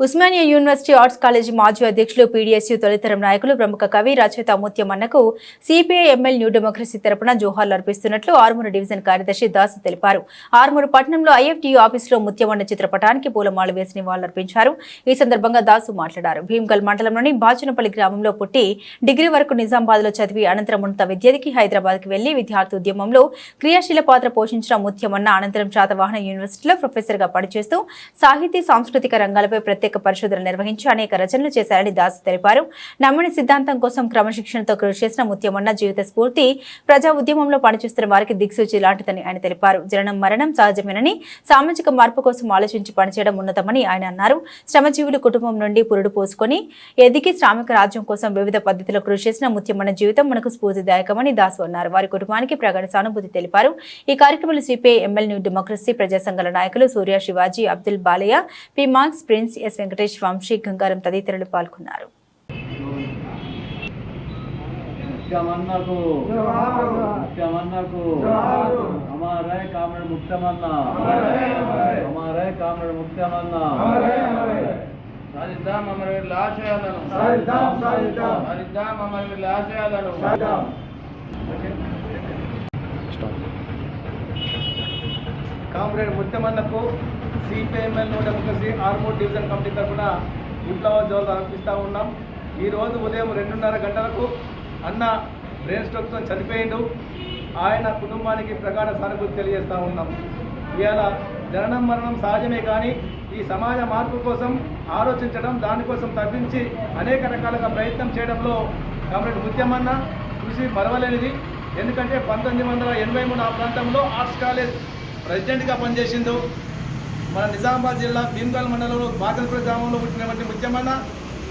Osmania university arts college మాజీ అధ్యక్షులు PDSU తొలితరం నాయకులు ప్రముఖ కవి రచయిత ముత్యమన్నకు సిపిఐ ఎంఎల్ న్యూ డెమోక్రసీ తరపున జోహార్లు అర్పిస్తున్నట్లు ఆర్మూరు డివిజన్ కార్యదర్శి దాసు తెలిపారు. ఆర్మూరు పట్టణంలో ఐఎఫ్టీయూ ఆఫీసులో ముత్యమన్న చిత్రపటానికి పూలమాల వేసి నివాళులర్పించారు. ఈ సందర్భంగా దాసు మాట్లాడారు. భీమ్గల్ మండలంలోని బాచునపల్లి గ్రామంలో పుట్టి డిగ్రీ వరకు నిజామాబాద్లో చదివి అనంతరం ఉన్నత విద్యకి హైదరాబాద్కి వెళ్ళి విద్యార్థి ఉద్యమంలో క్రియాశీల పాత్ర పోషించిన ముత్యమన్న అనంతరం శాతవాహన యూనివర్సిటీలో ప్రొఫెసర్గా పనిచేస్తూ సాహితీ సాంస్కృతిక రంగాలపై ప్రత్యేక పరిశోధన నిర్వహించి అనేక రచనలు చేశారని దాసు తెలిపారు. నమ్మని సిద్ధాంతం కోసం క్రమశిక్షణతో కృషి చేసిన ముత్యమన్న జీవిత స్ఫూర్తి ప్రజా ఉద్యమంలో పనిచేస్తున్న వారికి దిక్సూచి లాంటిదని ఆయన తెలిపారు. జననం మరణం సహజమేనని సామాజిక మార్పు కోసం ఆలోచించి పనిచేయడం ఉన్నతమని ఆయన అన్నారు. శ్రమజీవులు కుటుంబం నుండి పురుడు పోసుకొని ఎదిగి శ్రామిక రాజ్యం కోసం వివిధ పద్ధతిలో కృషి చేసిన ముత్యమన్న జీవితం మనకు స్ఫూర్తిదాయకమని దాసు అన్నారు. వారి కుటుంబానికి ప్రగాఢ సానుభూతి తెలిపారు. ఈ కార్యక్రమంలో సిపిఐ ఎమ్మెల్యే న్యూ డెమోక్రసీ ప్రజాసంఘాల నాయకులు Surya Shivaji Abdul Balaiah P. Marx Prince S. Venkatesh Vamshi Gangaram తదితరులు పాల్గొన్నారు. ముఖ్యమన్నకు ముఖ్యమన్నకు అమరే కామ్రేడ్ ముఖ్యమన్న అమరే కామ్రేడ్ ముఖ్యమన్న. సాధిద్దాం అమరవీరుల ఆశయాలను. సాధిద్దాం, సాధిద్దాం. సాధిద్దాం అమరవీరుల ఆశయాలను. Comrade ముత్యమన్నకు CPI ML democracy Armoor division committee తరఫున విప్లవ జోలు అర్పిస్తూ ఉన్నాం. ఈరోజు ఉదయం రెండున్నర గంటలకు అన్న బ్రెయిన్ స్ట్రోక్తో చనిపోయిండు. ఆయన కుటుంబానికి ప్రగాఢ సానుభూతి తెలియజేస్తూ ఉన్నాం. ఇవాళ జననం మరణం సహజమే కానీ ఈ సమాజ మార్పు కోసం ఆలోచించడం దానికోసం తప్పించి అనేక రకాలుగా ప్రయత్నం చేయడంలో కాబట్టి ముత్యమన్న కృషి మరవలేనిది. ఎందుకంటే పంతొమ్మిది వందల ఎనభై మూడు ఆ ప్రాంతంలో ఆర్ట్స్ కాలేజ్ ప్రెసిడెంట్గా పనిచేసిండు. మన నిజామాబాద్ జిల్లా భీమగల్ మండలంలో బాగల్పూర్ గ్రామంలో పుట్టినటువంటి ముఖ్యమైన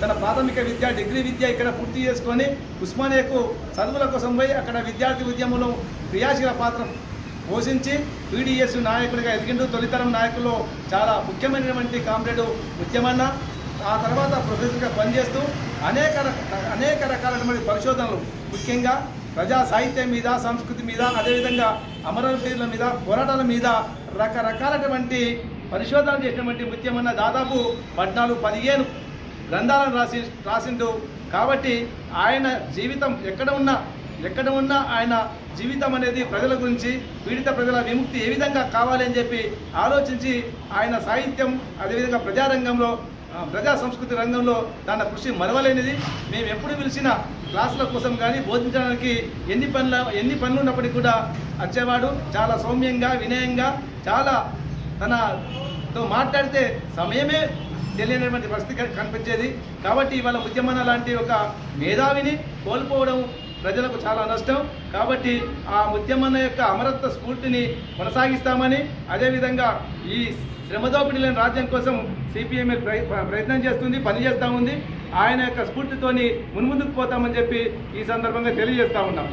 తన ప్రాథమిక విద్య డిగ్రీ విద్య ఇక్కడ పూర్తి చేసుకొని ఉస్మానియాకు చదువుల కోసం పోయి అక్కడ విద్యార్థి ఉద్యమంలో క్రియాశీల పాత్ర పోషించి పీడిఎస్ నాయకుడిగా ఎదిగిండు. తొలితరం నాయకుల్లో చాలా ముఖ్యమైనటువంటి కామ్రేడ్ ముఖ్యమైన ఆ తర్వాత ప్రొఫెసర్గా పనిచేస్తూ అనేక రక- అనేక రకాలైనటువంటి పరిశోధనలు ముఖ్యంగా ప్రజా సాహిత్యం మీద సంస్కృతి మీద అదేవిధంగా అమరవీరుల మీద పోరాటాల మీద రకరకాలైనటువంటి పరిశోధన చేసినటువంటి ముత్యమన్న దాదాపు పద్నాలుగు పదిహేను గ్రంథాలను రాసి రాసిండు. కాబట్టి ఆయన జీవితం ఎక్కడ ఉన్నా ఎక్కడ ఉన్నా ఆయన జీవితం అనేది ప్రజల గురించి పీడిత ప్రజల విముక్తి ఏ విధంగా కావాలి అని చెప్పి ఆలోచించి ఆయన సాహిత్యం అదేవిధంగా ప్రజారంగంలో ప్రజా సంస్కృతి రంగంలో తన కృషి మరవలేనిది. మేము ఎప్పుడు పిలిచిన క్లాసుల కోసం కానీ బోధించడానికి ఎన్ని పనుల ఎన్ని పనులు ఉన్నప్పటికీ కూడా వచ్చేవాడు. చాలా సౌమ్యంగా వినయంగా చాలా తనతో మాట్లాడితే సమయమే తెలియనటువంటి పరిస్థితి కనిపించేది. కాబట్టి ఇవాళ ఉద్యమన లాంటి ఒక మేధావిని కోల్పోవడం ప్రజలకు చాలా నష్టం. కాబట్టి ఆ ఉద్యమన యొక్క అమరత్వ స్ఫూర్తిని కొనసాగిస్తామని అదేవిధంగా ఈ శ్రమదోపిడి లేని రాజ్యం కోసం సిపిఎంఎల్ ప్రయత్నం చేస్తుంది పనిచేస్తూ ఉంది. ఆయన యొక్క స్ఫూర్తితోని మున్ముందుకు పోతామని చెప్పి ఈ సందర్భంగా తెలియజేస్తూ ఉన్నాం.